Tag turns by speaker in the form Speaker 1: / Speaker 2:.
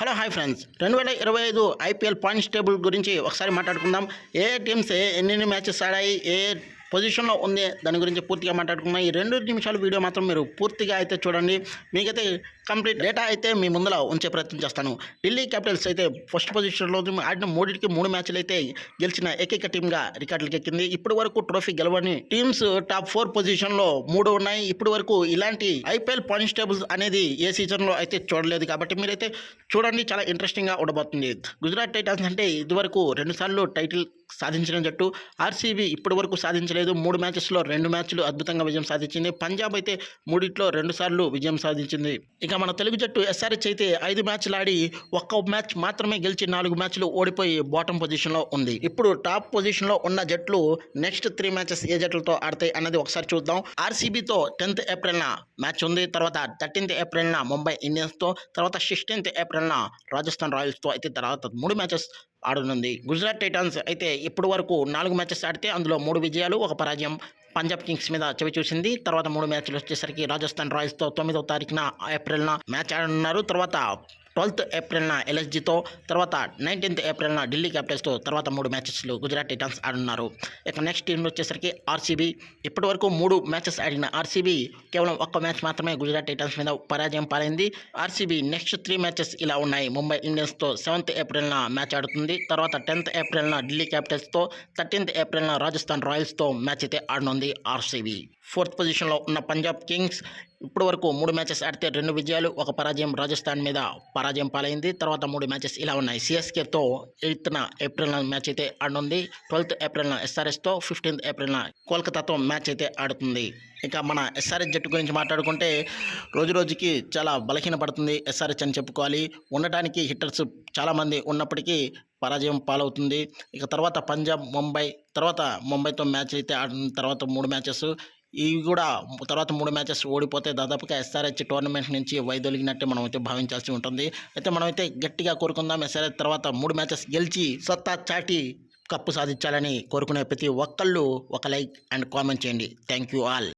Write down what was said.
Speaker 1: Hello hi friends. రెండు వేల ఇరవై ఐదు ఐపీఎల్ పాయింట్స్ టేబుల్ గురించి ఒకసారి మాట్లాడుకుందాం. ఏ టీమ్స్ ఎన్ని మ్యాచెస్ ఆడాయి? ఏ పొజిషన్లో ఉంది. దాని గురించి పూర్తిగా మాట్లాడుకున్నాం ఈ రెండు నిమిషాల వీడియో మాత్రం మీరు పూర్తిగా అయితే చూడండి. మీకైతే కంప్లీట్ డేటా అయితే మీ ముందర ఉంచే ప్రయత్నం చేస్తాను. ఢిల్లీ క్యాపిటల్స్ అయితే ఫస్ట్ పొజిషన్లో ఆడిన మూడింటికి మూడు మ్యాచ్లు అయితే గెలిచిన ఏకైక టీమ్గా రికార్డులకు ఎక్కింది. ఇప్పటి వరకు ట్రోఫీ గెలవని టీమ్స్ టాప్ ఫోర్ పొజిషన్లో మూడు ఉన్నాయి. ఇప్పటి వరకు ఇలాంటి ఐపీఎల్ పాయింట్స్ టేబుల్స్ అనేది ఏ సీజన్లో అయితే చూడలేదు కాబట్టి మీరైతే చూడండి. చాలా ఇంట్రెస్టింగ్గా ఉండబోతుంది. గుజరాత్ టైటన్స్ అంటే ఇదివరకు రెండుసార్లు టైటిల్ సాధించిన జట్టు. ఆర్సీబీ ఇప్పటి వరకు సాధించలేదు. లేదు. మూడు మ్యాచెస్లో రెండు మ్యాచ్లు అద్భుతంగా విజయం సాధించింది. పంజాబ్ అయితే మూడిట్లో రెండు సార్లు విజయం సాధించింది. ఇక మన తెలుగు జట్టు ఎస్ఆర్హెచ్ అయితే ఐదు మ్యాచ్లు ఆడి ఒక్క మ్యాచ్ మాత్రమే గెలిచి నాలుగు మ్యాచ్లు ఓడిపోయి బాటమ్ పొజిషన్లో ఉంది. ఇప్పుడు టాప్ పొజిషన్లో ఉన్న జట్లు నెక్స్ట్ త్రీ మ్యాచెస్ ఏ జట్లతో ఆడతాయి అన్నది ఒకసారి చూద్దాం. ఆర్సీబీతో టెన్త్ ఏప్రిల్న మ్యాచ్ ఉంది. తర్వాత థర్టీన్త్ ఏప్రిల్న ముంబై ఇండియన్స్తో తర్వాత సిక్స్టీన్త్ ఏప్రిల్న రాజస్థాన్ రాయల్స్తో అయితే తర్వాత మూడు మ్యాచెస్ ఆడనుంది. గుజరాత్ టైటాన్స్ అయితే ఇప్పటి వరకు నాలుగు మ్యాచెస్ ఆడితే అందులో మూడు విజయాలు ఒక పరాజయం పంజాబ్ కింగ్స్ మీద చవి చూసింది. తర్వాత మూడు మ్యాచ్లు వచ్చేసరికి రాజస్థాన్ రాయల్స్తో తొమ్మిదో తారీఖున ఏప్రిల్న మ్యాచ్ ఆడనున్నారు. తర్వాత ట్వెల్త్ ఏప్రిల్న ఎల్ఎస్జితో తర్వాత నైన్టీన్త్ ఏప్రిల్న ఢిల్లీ క్యాపిటల్స్తో తర్వాత మూడు మ్యాచెస్లు గుజరాత్ టైటన్స్ ఆడున్నారు. ఇక నెక్స్ట్ టీం వచ్చేసరికి ఆర్సీబీ. ఇప్పటి వరకు మూడు మ్యాచెస్ ఆడిన ఆర్సీబీ కేవలం ఒక్క మ్యాచ్ మాత్రమే గుజరాత్ టైటన్స్ మీద పరాజయం పాలైంది. ఆర్సీబీ నెక్స్ట్ త్రీ మ్యాచెస్ ఇలా ఉన్నాయి. ముంబై ఇండియన్స్తో సెవెంత్ ఏప్రిల్న మ్యాచ్ ఆడుతుంది. తర్వాత టెన్త్ ఏప్రిల్న ఢిల్లీ క్యాపిటల్స్తో థర్టీన్త్ ఏప్రిల్న రాజస్థాన్ రాయల్స్తో మ్యాచ్ అయితే ఆడనుంది ఆర్సీబీ. ఫోర్త్ పొజిషన్లో ఉన్న పంజాబ్ కింగ్స్ ఇప్పటి వరకు మూడు మ్యాచెస్ ఆడితే రెండు విజయాలు ఒక పరాజయం రాజస్థాన్ మీద పరాజయం పాలైంది. తర్వాత మూడు మ్యాచెస్ ఇలా ఉన్నాయి. సిఎస్కేతో ఎయిత్న ఏప్రిల్న మ్యాచ్ అయితే ఆడనుంది. ట్వెల్త్ ఏప్రిల్న ఎస్ఆర్ఎస్తో ఫిఫ్టీన్త్ ఏప్రిల్న కోల్కతాతో మ్యాచ్ అయితే ఆడుతుంది. ఇక మన ఎస్ఆర్ఎస్ జట్టు గురించి మాట్లాడుకుంటే రోజు రోజుకి చాలా బలహీన పడుతుంది ఎస్ఆర్ఎస్ అని చెప్పుకోవాలి. ఉండటానికి హిట్టర్స్ చాలామంది ఉన్నప్పటికీ పరాజయం పాలవుతుంది. ఇక తర్వాత పంజాబ్ ముంబై తర్వాత ముంబైతో మ్యాచ్ అయితే ఆడిన తర్వాత మూడు మ్యాచెస్ ఇవి కూడా తర్వాత మూడు మ్యాచెస్ ఓడిపోతే దాదాపుగా ఎస్ఆర్హెచ్ టోర్నమెంట్ నుంచి వైదొలిగినట్టే మనం అయితే భావించాల్సి ఉంటుంది. అయితే మనమైతే గట్టిగా కోరుకుందాం ఎస్ఆర్హెచ్ తర్వాత మూడు మ్యాచెస్ గెలిచి సత్తా చాటి కప్పు సాధించాలని కోరుకునే ప్రతి ఒక్కళ్ళు ఒక లైక్ అండ్ కామెంట్ చేయండి. Thank you all.